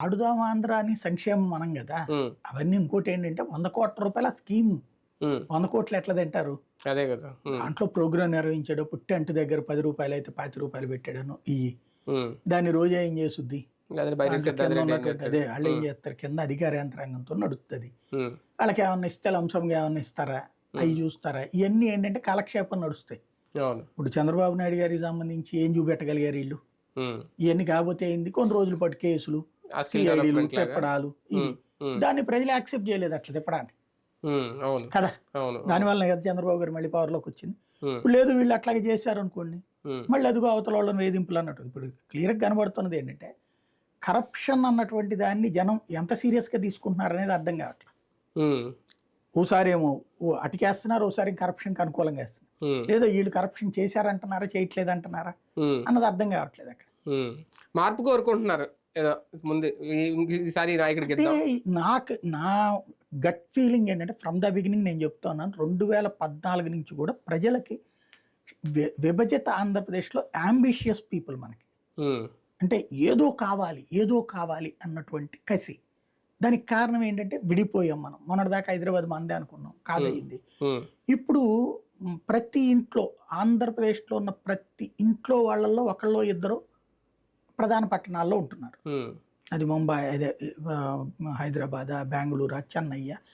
ఆడుదాం ఆంధ్ర అని సంక్షేమం మనం కదా అవన్నీ ఇంకోటి ఏంటంటే వంద కోట్ల రూపాయల స్కీమ్. వంద కోట్లు ఎట్లా తింటారు? అదే కదా దాంట్లో ప్రోగ్రామ్ నిర్వహించాడు పుట్టంటి దగ్గర పది రూపాయలు అయితే పాతి రూపాయలు పెట్టాడను ఉమ్. దాన్ని రోజా ఏం చేసుద్ది? అదే వాళ్ళు ఏం చేస్తారు? కింద అధికార యంత్రాంగంతో నడుస్తుంది వాళ్ళకి ఏమన్నా ఇస్తే లంసంగా ఏమన్నా ఇస్తారా? అవి చూస్తారా? ఇవన్నీ ఏంటంటే కాలక్షేపం నడుస్తాయి. ఇప్పుడు చంద్రబాబు నాయుడు గారికి సంబంధించి ఏం చూపెట్టగలిగారు వీళ్ళు. ఇవన్నీ కాకపోతే ఏంది? కొన్ని రోజుల పాటు కేసులు సిఐడీలు తిప్పడాలు దాన్ని ప్రజలు యాక్సెప్ట్ చేయలేదు అట్లా తిప్పడానికి కదా? దానివల్ల కదా చంద్రబాబు గారు మళ్ళీ పవర్లోకి వచ్చింది. ఇప్పుడు లేదు వీళ్ళు అట్లాగే చేశారు అనుకోండి మళ్ళీ అదిగో అవతల వాళ్ళని వేధింపులు అన్నట్టు. ఇప్పుడు క్లియర్గా కనబడుతున్నది ఏంటంటే కరప్షన్ అన్నటువంటి దాన్ని జనం ఎంత సీరియస్గా తీసుకుంటున్నారు అనేది అర్థం కావట్లేదు. ఓసారి ఏమో అటుకేస్తున్నారు ఓసారి కరప్షన్కి అనుకూలంగా వేస్తున్నారు. లేదా వీళ్ళు కరప్షన్ చేశారంటున్నారా చేయట్లేదు అంటున్నారా అన్నది అర్థం కావట్లేదు అక్కడ. మార్పు కోరుకుంటున్నారు. ఏదో ముందు ఈసారి నాయకుడికి నాకు నా గట్ ఫీలింగ్ ఏంటంటే ఫ్రమ్ ద బిగినింగ్ నేను చెప్తున్నాను రెండు వేల పద్నాలుగు నుంచి కూడా ప్రజలకి విభజిత ఆంధ్రప్రదేశ్లో అంబిషియస్ పీపుల్ మనకి. అంటే ఏదో కావాలి ఏదో కావాలి అన్నటువంటి కసి. దానికి కారణం ఏంటంటే విడిపోయాం మనం. మొన్నటిదాకా హైదరాబాద్ మందే అనుకున్నాం కాదయ్యింది. ఇప్పుడు ప్రతి ఇంట్లో ఆంధ్రప్రదేశ్లో ఉన్న ప్రతి ఇంట్లో వాళ్ళల్లో ఒకళ్ళో ఇద్దరు ప్రధాన పట్టణాల్లో ఉంటున్నారు. అది ముంబై అదే హైదరాబాద్ బెంగళూరు చెన్నయ్య